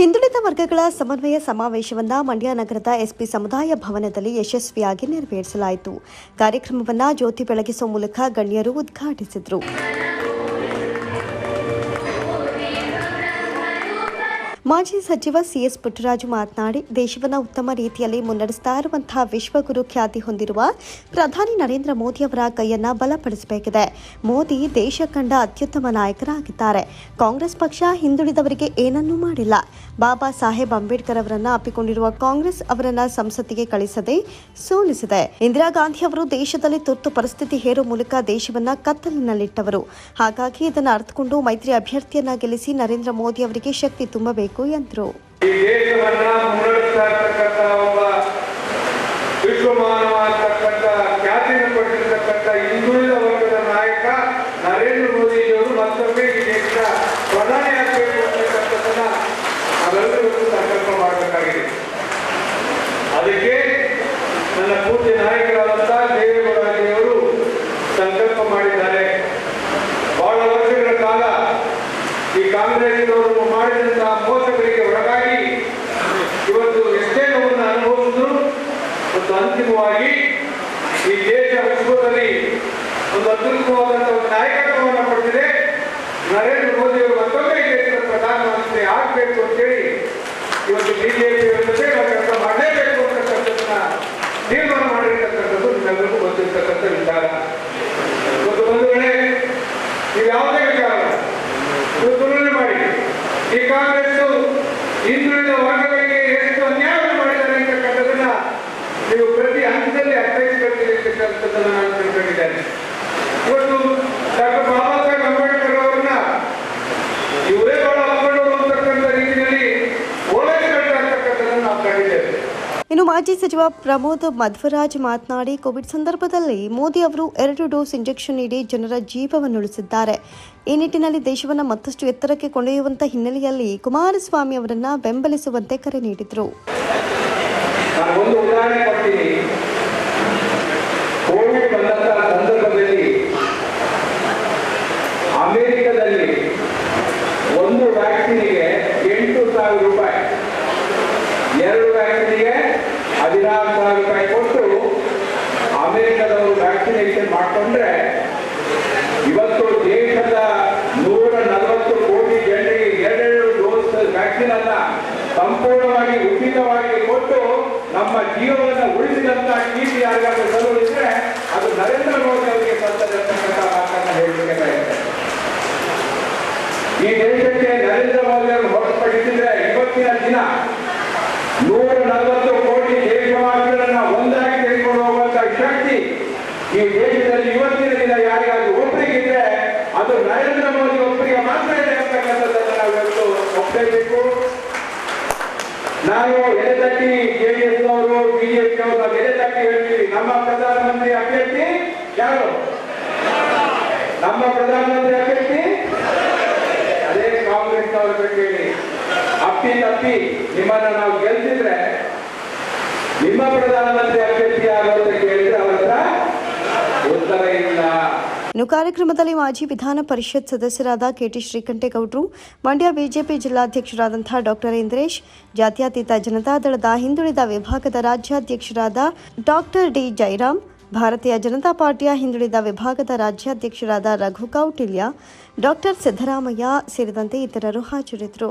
ಹಿಂದುಳಿದ ವರ್ಗಗಳ ಸಮನ್ವಯ ಸಮಾವೇಶವನ್ನು ಮಂಡ್ಯ ನಗರದ ಎಸ್ಪಿ ಸಮುದಾಯ ಭವನದಲ್ಲಿ ಯಶಸ್ವಿಯಾಗಿ ನೆರವೇರಿಸಲಾಯಿತು. ಕಾರ್ಯಕ್ರಮವನ್ನು ಜ್ಯೋತಿ ಬೆಳಗಿಸುವ ಮೂಲಕ ಗಣ್ಯರು ಉದ್ಘಾಟಿಸಿದರು. ಮಾಜಿ ಸಚಿವ ಸಿಎಸ್ ಪುಟ್ಟರಾಜು ಮಾತನಾಡಿ, ದೇಶವನ್ನು ಉತ್ತಮ ರೀತಿಯಲ್ಲಿ ಮುನ್ನಡೆಸ್ತಾ ಇರುವಂತಹ ವಿಶ್ವಗುರು ಖ್ಯಾತಿ ಹೊಂದಿರುವ ಪ್ರಧಾನಿ ನರೇಂದ್ರ ಮೋದಿ ಅವರ ಕೈಯನ್ನ ಬಲಪಡಿಸಬೇಕಿದೆ. ಮೋದಿ ದೇಶ ಕಂಡ ಅತ್ಯುತ್ತಮ ನಾಯಕರಾಗಿದ್ದಾರೆ. ಕಾಂಗ್ರೆಸ್ ಪಕ್ಷ ಹಿಂದುಳಿದವರಿಗೆ ಏನನ್ನೂ ಮಾಡಿಲ್ಲ. ಬಾಬಾ ಸಾಹೇಬ್ ಅಂಬೇಡ್ಕರ್ ಅವರನ್ನ ಅಪ್ಪಿಕೊಂಡಿರುವ ಕಾಂಗ್ರೆಸ್ ಅವರನ್ನ ಸಂಸತ್ತಿಗೆ ಕಳಿಸದೆ ಸೋಲಿಸಿದೆ. ಇಂದಿರಾ ಗಾಂಧಿ ಅವರು ದೇಶದಲ್ಲಿ ತುರ್ತು ಪರಿಸ್ಥಿತಿ ಹೇರುವ ಮೂಲಕ ದೇಶವನ್ನ ಕತ್ತಲಿನಲ್ಲಿಟ್ಟವರು. ಹಾಗಾಗಿ ಇದನ್ನು ಅರ್ಥಕೊಂಡು ಮೈತ್ರಿ ಅಭ್ಯರ್ಥಿಯನ್ನ ಗೆಲ್ಲಿಸಿ ನರೇಂದ್ರ ಮೋದಿ ಅವರಿಗೆ ಶಕ್ತಿ ತುಂಬಬೇಕು. ಎಂದರು ಈ ವಿಶ್ವದಲ್ಲಿ ಒಂದು ಅತ್ಯುತ್ತಮವಾದಂತಹ ಒಂದು ನಾಯಕತ್ವವನ್ನು ಪಡೆದಿದೆ. ನರೇಂದ್ರ ಮೋದಿ ಅವರು ಮತ್ತೊಮ್ಮೆ ದೇಶದ ಪ್ರಧಾನಮಂತ್ರಿ ಆಗಬೇಕು ಅಂತೇಳಿ ಇವತ್ತು ಬಿಜೆಪಿ ಜೊತೆ ಕೆಲಸ ಮಾಡಲೇಬೇಕು ಅಂತಕ್ಕಂಥದ್ದನ್ನ ತೀರ್ಮಾನ ಮಾಡಿರ್ತಕ್ಕಂಥದ್ದು ನಿಮ್ಮೆಲ್ಲರಿಗೂ ಗೊತ್ತಿರ್ತಕ್ಕಂಥ ವಿಚಾರ. ಮತ್ತು ಒಂದು ವೇಳೆ ನೀವು ಯಾವುದೇ ವಿಚಾರ ತುಲನೆ ಮಾಡಿ, ಈ ಕಾಂಗ್ರೆಸ್ ಹಿಂದುಳಿದ ವರ್ಗಗಳಿಗೆ ಎಷ್ಟು ಅನ್ಯಾಯವನ್ನು ಮಾಡಿದ್ದಾರೆ ಅಂತಕ್ಕಂಥದ್ದನ್ನ ನೀವು ಪ್ರತಿ ಹಂತದಲ್ಲಿ ಅರ್ಥೈಸಬೇಕಿರ್ತಕ್ಕಂಥದ್ದನ್ನ ನಾನು ತಿಳ್ಕೊಂಡಿದ್ದೇನೆ ಇವತ್ತು ಡಾಕ್ಟರ್ ಬಾಬಾ ಸಾಹೇಬ್ ಅಂಬೇಡ್ಕರ್ ಅವರನ್ನ ಇವರೇ ಬಹಳ ಅಪ್ಕೊಂಡವರು ಅಂತಕ್ಕಂಥ ರೀತಿಯಲ್ಲಿ ಓಲೈಸ್ಕೊಳ್ತಾ ಇರ್ತಕ್ಕಂಥದ್ದನ್ನು ನಾವು ಕಂಡಿದ್ದೇವೆ ಇನ್ನು ಮಾಜಿ ಸಚಿವ ಪ್ರಮೋದ್ ಮಧ್ವರಾಜ್ ಮಾತನಾಡಿ, ಕೋವಿಡ್ ಸಂದರ್ಭದಲ್ಲಿ ಮೋದಿ ಅವರು ಎರಡು ಡೋಸ್ ಇಂಜೆಕ್ಷನ್ ನೀಡಿ ಜನರ ಜೀವವನ್ನು ಉಳಿಸಿದ್ದಾರೆ ಈ ನಿಟ್ಟಿನಲ್ಲಿ ದೇಶವನ್ನು ಮತ್ತಷ್ಟು ಎತ್ತರಕ್ಕೆ ಕೊಂಡೊಯ್ಯುವಂಥ ಹಿನ್ನೆಲೆಯಲ್ಲಿ ಕುಮಾರಸ್ವಾಮಿ ಅವರನ್ನ ಬೆಂಬಲಿಸುವಂತೆ ಕರೆ ನೀಡಿದರು. ಕೋವಿಡ್ ವ್ಯಾಕ್ಸಿನೇಷನ್ ಮಾಡಿಕೊಂಡ್ರೆ, ಇವತ್ತು ದೇಶದ ನೂರ ನಲವತ್ತು ಕೋಟಿ ಜನರಿಗೆ ಎರಡೆರಡು ಡೋಸ್ ವ್ಯಾಕ್ಸಿನ್ ಅನ್ನ ಸಂಪೂರ್ಣವಾಗಿ ಉಚಿತವಾಗಿ ಕೊಟ್ಟು ನಮ್ಮ ಜೀವವನ್ನು ಉಳಿಸಿದಂತ ಕೀರ್ತಿ ಯಾರಿಗಾದ್ರೂ ಸಲ್ಲುವುದಿದ್ರೆ ಅದು ನರೇಂದ್ರ ಮೋದಿ ಅವರಿಗೆ ಹೇಳಬೇಕಾಗಿದೆ ಈ ದೇಶಕ್ಕೆ ನರೇಂದ್ರ ಮೋದಿ ಅವರು ಹೊರತುಪಡಿಸಿದ್ರೆ ಇವತ್ತಿನ ದಿನ ನೂರ ನಲವತ್ತು ಕೋಟಿ ದೇಶವಾಸಿಗಳನ್ನ ಒಂದಾಗಿ ತೆಗೆದುಕೊಂಡು ಹೋಗುವಂತ ಶಕ್ತಿ ಈ ದೇಶದಲ್ಲಿ ಇವತ್ತಿನ ದಿನ ಒಪ್ಪಿಗೆ ಇದ್ರೆ ಅದು ನರೇಂದ್ರ ಮೋದಿ ಒಬ್ಬರಿಗೆ ಮಾತ್ರ ಇದೆ ಅಂತಕ್ಕಂಥದ್ದನ್ನು ನಾವು ಒಪ್ಪಬೇಕು ಒಪ್ಪಲೇಬೇಕು ನಾವು ಎಲೆ ತಟ್ಟಿ ಜೆಡಿಎಸ್ ನವರು ಬಿಜೆಪಿ ಅವರು ಎದೆ ತಟ್ಟಿ ಹೇಳ್ತೀವಿ. ನಮ್ಮ ಪ್ರಧಾನಮಂತ್ರಿ ಅಭ್ಯರ್ಥಿ ಯಾರು? ನಮ್ಮ ಪ್ರಧಾನಮಂತ್ರಿ ಅಭ್ಯರ್ಥಿ? ಅದೇ ಕಾಂಗ್ರೆಸ್ ಅವರು ಬಗ್ಗೆ ಹೇಳಿ ಅಪ್ಪಿ ತಪ್ಪಿ ನಿಮ್ಮನ್ನ ನಾವು ಗೆಲ್ತಿದ್ರೆ ನಿಮ್ಮ ಪ್ರಧಾನಮಂತ್ರಿ ಅಭ್ಯರ್ಥಿ ಆಗೋದಕ್ಕೆ ಅಂತ ಇನ್ನು ಕಾರ್ಯಕ್ರಮದಲ್ಲಿ ಮಾಜಿ ವಿಧಾನ ಪರಿಷತ್ ಸದಸ್ಯರಾದ ಕೆಟಿ ಶ್ರೀಕಂಠೇಗೌಡರು ಮಂಡ್ಯ ಬಿಜೆಪಿ ಜಿಲ್ಲಾಧ್ಯಕ್ಷರಾದಂತಹ ಡಾಕ್ಟರ್ ಇಂದ್ರೇಶ್, ಜಾತ್ಯತೀತ ಜನತಾದಳದ ಹಿಂದುಳಿದ ವಿಭಾಗದ ರಾಜ್ಯಾಧ್ಯಕ್ಷರಾದ ಡಾಕ್ಟರ್ ಡಿ ಜೈರಾಮ್ ಭಾರತೀಯ ಜನತಾ ಪಾರ್ಟಿಯ ಹಿಂದುಳಿದ ವಿಭಾಗದ ರಾಜ್ಯಾಧ್ಯಕ್ಷರಾದ ರಘು ಕೌಟಿಲ್ಯ ಡಾಕ್ಟರ್ ಸಿದ್ದರಾಮಯ್ಯ ಸೇರಿದಂತೆ ಇತರರು ಹಾಜರಿದ್ದರು.